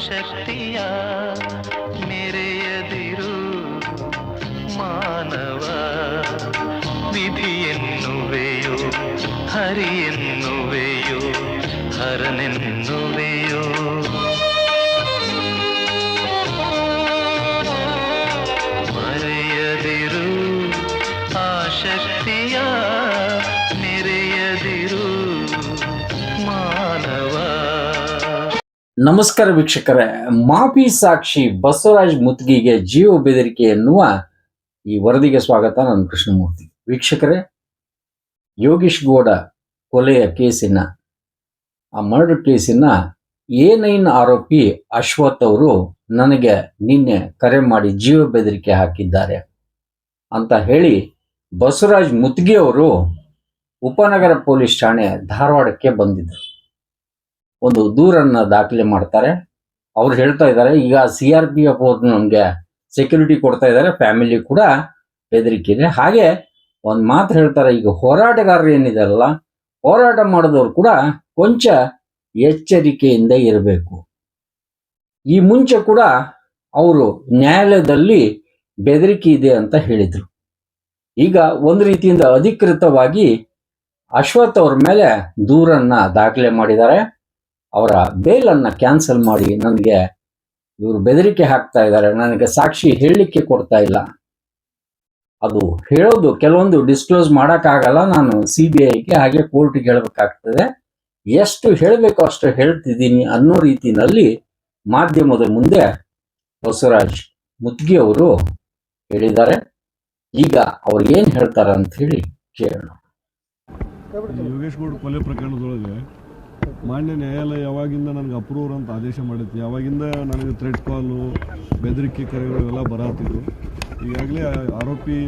शक्तिया मेरे यदिरु मानव ವಿಧಿಯೆನ್ನುವೆಯೋ ಹರಿಯೆನ್ನುವೆಯೋ ಹರನೆನ್ನುವೆಯೋ ನಮಸ್ಕಾರ ವೀಕ್ಷಕರೇ. ಮಾಫಿ ಸಾಕ್ಷಿ ಬಸವರಾಜ್ ಮುತ್ಗಿಗೆ ಜೀವ ಬೆದರಿಕೆ ಎನ್ನುವ ಈ ವರದಿಗೆ ಸ್ವಾಗತ, ನಾನು ಕೃಷ್ಣಮೂರ್ತಿ. ವೀಕ್ಷಕರೇ, ಯೋಗೀಶ್ ಗೌಡ ಕೊಲೆಯ ಕೇಸಿನ, ಆ ಮರ್ಡರ್ ಕೇಸಿನ ಎ ನೈನ್ ಆರೋಪಿ ಅಶ್ವಥ್ ಅವರು ನನಗೆ ನಿನ್ನೆ ಕರೆ ಮಾಡಿ ಜೀವ ಬೆದರಿಕೆ ಹಾಕಿದ್ದಾರೆ ಅಂತ ಹೇಳಿ ಬಸವರಾಜ್ ಮುತ್ಗಿ ಅವರು ಉಪನಗರ ಪೊಲೀಸ್ ಠಾಣೆ ಧಾರವಾಡಕ್ಕೆ ಬಂದಿದ್ದರು. ಒಂದು ದೂರನ್ನ ದಾಖಲೆ ಮಾಡ್ತಾರೆ. ಅವ್ರು ಹೇಳ್ತಾ ಇದ್ದಾರೆ, ಈಗ ಸಿ ಆರ್ ಪಿ ಎಫ್ ಅವ್ರು ನಮಗೆ ಸೆಕ್ಯೂರಿಟಿ ಕೊಡ್ತಾ ಇದ್ದಾರೆ ಫ್ಯಾಮಿಲಿ ಕೂಡ ಬೆದರಿಕೆ ಇದೆ. ಹಾಗೆ ಒಂದು ಮಾತು ಹೇಳ್ತಾರೆ, ಈಗ ಹೋರಾಟಗಾರರು ಏನಿದಾರಲ್ಲ ಹೋರಾಟ ಮಾಡಿದವರು ಕೂಡ ಕೊಂಚ ಎಚ್ಚರಿಕೆಯಿಂದ ಇರಬೇಕು. ಈ ಮುಂಚೆ ಕೂಡ ಅವರು ನ್ಯಾಯಾಲಯದಲ್ಲಿ ಬೆದರಿಕೆ ಇದೆ ಅಂತ ಹೇಳಿದರು. ಈಗ ಒಂದು ರೀತಿಯಿಂದ ಅಧಿಕೃತವಾಗಿ ಅಶ್ವಥ್ ಅವ್ರ ಮೇಲೆ ದೂರನ್ನ ದಾಖಲೆ ಮಾಡಿದ್ದಾರೆ. ಅವರ ಬೇಲನ್ನ ಕ್ಯಾನ್ಸಲ್ ಮಾಡಿ ನನಗೆ ಇವರು ಬೆದರಿಕೆ ಹಾಕ್ತಾ ಇದ್ದಾರೆ. ನನಗೆ ಸಾಕ್ಷಿ ಹೇಳಲಿಕ್ಕೆ ಕೊಡ್ತಾ ಇಲ್ಲ. ಅದು ಹೇಳೋದು ಕೆಲವೊಂದು ಡಿಸ್ಕ್ಲೋಸ್ ಮಾಡೋಕ್ಕಾಗಲ್ಲ. ನಾನು ಸಿ ಬಿ ಐಗೆ ಹಾಗೆ ಕೋರ್ಟ್ಗೆ ಹೇಳಬೇಕಾಗ್ತದೆ. ಎಷ್ಟು ಹೇಳಬೇಕು ಅಷ್ಟು ಹೇಳ್ತಿದ್ದೀನಿ ಅನ್ನೋ ರೀತಿಯಲ್ಲಿ ಮಾಧ್ಯಮದ ಮುಂದೆ ಬಸವರಾಜ್ ಮುದ್ಗಿ ಅವರು ಹೇಳಿದ್ದಾರೆ. ಈಗ ಅವ್ರು ಏನು ಹೇಳ್ತಾರೆ ಅಂತ ಹೇಳಿ ಕೇಳೋಣ. ಯೋಗೇಶ್ ಗೌಡ ಕೊಲೆ ಪ್ರಕರಣದೊಳಗೆ ಮಾನ್ಯ ನ್ಯಾಯಾಲಯ ಯಾವಾಗಿಂದ ನನಗೆ ಅಪ್ರೂವರ್ ಅಂತ ಆದೇಶ ಮಾಡಿತ್ತು? ಯಾವಾಗಿಂದ ನನಗೆ ಥ್ರೆಡ್ ಕಾಲು ಬೆದರಿಕೆ ಕರೆಗಳು ಎಲ್ಲ ಬರತ್ತಿದ್ರು ಈಗಾಗಲೇ ಆರೋಪಿ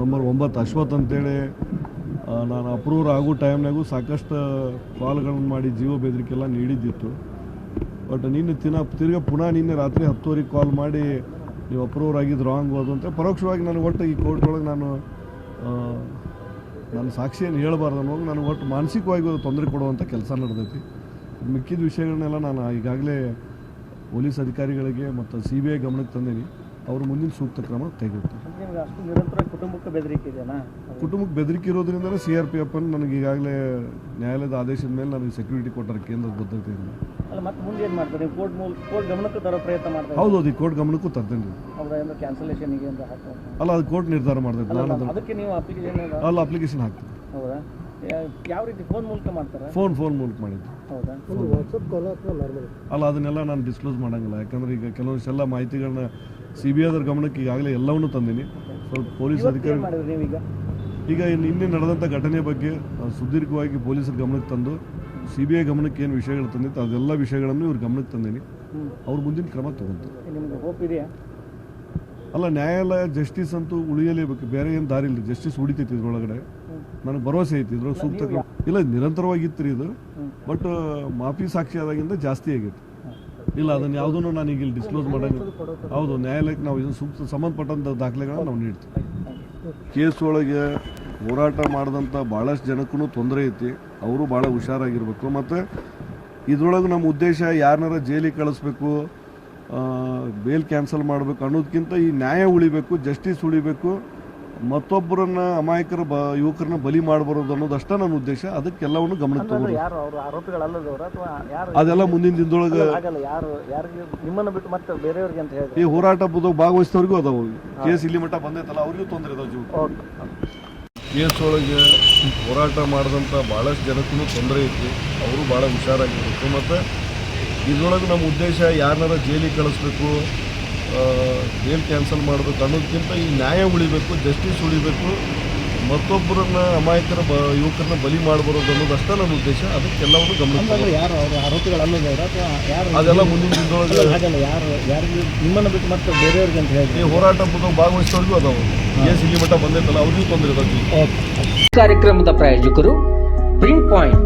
ನಂಬರ್ ಒಂಬತ್ತು ಅಶ್ವಥ್ ಅಂತೇಳಿ ನಾನು ಅಪ್ರೂವರ್ ಆಗೋ ಟೈಮ್ನಾಗೂ ಸಾಕಷ್ಟು ಕಾಲ್ಗಳನ್ನು ಮಾಡಿ ಜೀವ ಬೆದರಿಕೆ ಎಲ್ಲ ನೀಡಿದ್ದಿತ್ತು. ಬಟ್ ನಿನ್ನೆ ತಿನ್ನ ತಿರ್ಗಿ ಪುನಃ ನಿನ್ನೆ ರಾತ್ರಿ ಹತ್ತುವರೆಗೆ ಕಾಲ್ ಮಾಡಿ ನೀವು ಅಪ್ರೂವರ್ ಆಗಿದ್ದು ರಾಂಗ್ ಹೋದು ಅಂತ, ಪರೋಕ್ಷವಾಗಿ ನನಗೆ ಒಟ್ಟು ಈ ಕೋರ್ಟ್ ಒಳಗೆ ನಾನು ಆ, ನನ್ನ ಸಾಕ್ಷಿಯನ್ನು ಹೇಳಬಾರ್ದು ಅನ್ನೋದು ನನಗೆ ಒಟ್ಟು ಮಾನಸಿಕವಾಗಿ ತೊಂದರೆ ಕೊಡುವಂಥ ಕೆಲಸ ನಡೆದೈತಿ. ಮಿಕ್ಕಿದ ವಿಷಯಗಳನ್ನೆಲ್ಲ ನಾನು ಈಗಾಗಲೇ ಪೊಲೀಸ್ ಅಧಿಕಾರಿಗಳಿಗೆ ಮತ್ತು ಸಿ ಬಿ ಐ ಗಮನಕ್ಕೆ ತಂದೀನಿ. ಅವರು ಮುಂದಿನ ಸೂಕ್ತ ಕ್ರಮ ಅಷ್ಟು ನಿರಂತರ ಕುಟುಂಬಕ್ಕೆ ಬೆದರಿಕೆ ಇರೋದ್ರಿಂದ ಕುಟುಂಬಕ್ಕೆ ಬೆದರಿಕೆ ಇರೋದ್ರಿಂದಲೇ ಸಿ ಆರ್ ಪಿ ಎಫ್ ಅನ್ನು ನನಗೆ ಈಗಾಗಲೇ ನ್ಯಾಯಾಲಯದ ಆದೇಶದ ಮೇಲೆ ನನಗೆ ಸೆಕ್ಯೂರಿಟಿ ಕೊಟ್ಟಾರೆ ಕೇಂದ್ರದ ಭದ್ರತೆಯಿಂದ ಅಲ್ಲ ಮತ್ತೆ ಮುಂದೆ ಏನು ಮಾಡ್ತಾರೆ? ಕೋರ್ಟ್ ಮೂಲ ಕೋರ್ಟ್ ಗಮನಕ್ಕೆ ತರೋ ಪ್ರಯತ್ನ ಮಾಡ್ತಾರೆ ಹೌದು ಅದು ಕೋರ್ಟ್ ಗಮನಕ್ಕೂ ತರ್ತೇನೆ. ರೀ ಕ್ಯಾನ್ಸಲೇಷನ್ಗೆ ಅಂತ ಅಲ್ಲ ಅದು ಕೋರ್ಟ್ ನಿರ್ಧಾರ ಮಾಡ್ತೈತೆ ಅಲ್ಲ ನಾನು ಅದಕ್ಕೆ ನೀವು ಅಪ್ಲಿಕೇಶನ್ ಅಲ್ಲ ಅಪ್ಲಿಕೇಶನ್ ಹಾಕ್ತೀನಿ. ಹೌದಾ? ಯಾವ ರೀತಿ ಫೋನ್ ಮೂಲಕ ಮಾಡ್ತಾರೆ? ಫೋನ್ ಫೋನ್ ಮೂಲಕ ಮಾಡಿದ್ದು. ಹೌದಾ? ಅಲ್ಲ ಅದನ್ನೆಲ್ಲ ನಾನು ಡಿಸ್ಕ್ಲೋಸ್ ಮಾಡಂಗಿಲ್ಲ. ಯಾಕಂದ್ರೆ ಈಗ ಕೆಲವೊಂದಿಷ್ಟೆಲ್ಲ ಮಾಹಿತಿಗಳನ್ನ ಸಿ ಬಿ ಐದರ ಗಮನಕ್ಕೆ ಈಗಾಗಲೇ ಎಲ್ಲವನ್ನೂ ತಂದೀನಿ. ಸ್ವಲ್ಪ ಪೊಲೀಸ್ ಅಧಿಕಾರಿ ನೀವೀಗ? ಈಗ ನಿನ್ನೆ ನಡೆದಂಥ ಘಟನೆ ಬಗ್ಗೆ ಸುದೀರ್ಘವಾಗಿ ಪೊಲೀಸರ ಗಮನಕ್ಕೆ ತಂದು ಸಿ ಬಿ ಐ ಗಮನಕ್ಕೆ ಏನು ವಿಷಯಗಳು ತಂದಿತ್ತು ಅದೆಲ್ಲ ವಿಷಯಗಳನ್ನು ಇವ್ರ ಗಮನಕ್ಕೆ ತಂದೀನಿ. ಅವ್ರ ಮುಂದಿನ ಕ್ರಮ ತಗೊಂತು. ನಿಮ್ಗೆ ಹೋಪ್ ಇದೆಯಾ? ಅಲ್ಲ ನ್ಯಾಯಾಲಯ ಜಸ್ಟಿಸ್ ಅಂತೂ ಉಳಿಯಲೇಬೇಕು. ಬೇರೆ ಏನು ದಾರಿ ಇಲ್ಲ. ಜಸ್ಟಿಸ್ ಉಳಿತೈತಿ ಇದ್ರೊಳಗಡೆ. ನನಗೆ ಭರವಸೆ ಐತಿ ಇದ್ರೊಳಗೆ ಸೂಕ್ತ ಇಲ್ಲ ನಿರಂತರವಾಗಿತ್ತು ರೀ ಇದು. ಬಟ್ ಮಾಫಿ ಸಾಕ್ಷಿ ಆದಾಗಿಂದ ಜಾಸ್ತಿ ಆಗೈತೆ. ಇಲ್ಲ ಅದನ್ನು ಯಾವುದನ್ನು ನಾನು ಈಗ ಇಲ್ಲಿ ಡಿಸ್ಕ್ಲೋಸ್ ಮಾಡಂಗಿಲ್ಲ ಹೌದು ನ್ಯಾಯಾಲಯಕ್ಕೆ ನಾವು ಇದನ್ನು ಸೂಕ್ತ ಸಂಬಂಧಪಟ್ಟಂಥ ದಾಖಲೆಗಳನ್ನು ನಾವು ನೀಡ್ತೀವಿ. ಕೇಸ್ ಒಳಗೆ ಹೋರಾಟ ಮಾಡಿದಂಥ ಭಾಳಷ್ಟು ಜನಕ್ಕೂ ತೊಂದರೆ ಐತಿ. ಅವರು ಭಾಳ ಹುಷಾರಾಗಿರ್ಬೇಕು. ಮತ್ತು ಇದ್ರೊಳಗೆ ನಮ್ಮ ಉದ್ದೇಶ ಯಾರನ್ನಾರ ಜೈಲಿಗೆ ಕಳಿಸ್ಬೇಕು ಬೇಲ್ ಕ್ಯಾನ್ಸಲ್ ಮಾಡಬೇಕು ಅನ್ನೋದಕ್ಕಿಂತ ಈ ನ್ಯಾಯ ಉಳಿಬೇಕು ಜಸ್ಟಿಸ್ ಉಳಿಬೇಕು ಮತ್ತೊಬ್ಬರನ್ನ ಅಮಾಯಕರ ಬ ಯುವಕರನ್ನ ಬಲಿ ಮಾಡಬಾರದು ಅನ್ನೋದಷ್ಟೇ ನನ್ನ ಉದ್ದೇಶ. ಅದಕ್ಕೆಲ್ಲವನ್ನು ಗಮನಕ್ಕೆ ಅಂದ್ರೆ ತಗೋದು ಯಾರು ಅವರು ಆರೋಪಿಗಳಲ್ಲದವ್ರು ಅಥವಾ ಯಾರು ಅದೆಲ್ಲ ಮುಂದಿನ ದಿನದೊಳಗೆ ಆಗಲ್ಲ ಯಾರು ಯಾರಿಗೆ ನಿಮ್ಮನ್ನು ಬಿಟ್ಟು ಮತ್ತೆ ಬೇರೆಯವ್ರಿಗೆ ಅಂತ ಹೇಳಿದ್ರೆ. ಈ ಹೋರಾಟ ಬುದ್ಧ ಭಾಗವಹಿಸಿದವ್ರಿಗೂ ಅದಾವ ಕೇಸ್ ಇಲ್ಲಿ ಮಟ್ಟ ಬಂದೈತಲ್ಲ ಅವ್ರಿಗೂ ತೊಂದರೆ ಅದಾವ ಜೀವ ಓಕೆ. ಕೇಸ್ ಒಳಗೆ ಹೋರಾಟ ಮಾಡಿದಂಥ ಭಾಳಷ್ಟು ಜನಕ್ಕೂ ತೊಂದರೆ ಐತಿ. ಅವರು ಭಾಳ ಹುಷಾರಾಗಿರ್ಬೇಕು. ಮತ್ತು ಇದ್ರೊಳಗೆ ನಮ್ಮ ಉದ್ದೇಶ ಯಾರನ್ನಾರ ಜೈಲಿಗೆ ಕಳಿಸ್ಬೇಕು ಜೈಲು ಕ್ಯಾನ್ಸಲ್ ಮಾಡಬೇಕು ಅನ್ನೋದಕ್ಕಿಂತ ಈ ನ್ಯಾಯ ಉಳಿಬೇಕು ಜಸ್ಟಿಸ್ ಉಳಿಬೇಕು ಮತ್ತೊಬ್ಬರನ್ನ ಅಮಾಯಕರ ಬ ಯುವಕರನ್ನ ಬಲಿ ಮಾಡಬಾರದು ಅನ್ನೋದಷ್ಟೇ ನನ್ನ ಉದ್ದೇಶ. ಅದಕ್ಕೆಲ್ಲವನ್ನು ಗಮನ ಯಾರು ಅದೆಲ್ಲ ಮುಂದಿನ ದಿನದೊಳಗೆ ಹಾಗಲ್ಲ ಯಾರು ಯಾರಿಗೂ ನಿಮ್ಮನ್ನು ಬಿಟ್ಟು ಮತ್ತೆ ಬೇರೆಯವ್ರಿಗೆ ಅಂತ ಹೇಳಿ ಹೇಳಿದ್ರೆ ಹೋರಾಟ ಬುದ್ಧ ಭಾಗವಹಿಸಿದವ್ರಿಗೂ ಅದಾವ. ಎಸ್ ಇಲ್ಲಿ ಮಟ್ಟ ಬಂದೈತಲ್ಲ ಅವ್ರಿಗೂ ತೊಂದರೆ ಕಾರ್ಯಕ್ರಮದ ಪ್ರಾಯೋಜಕರು ಪ್ರಿಂಟ್ ಪಾಯಿಂಟ್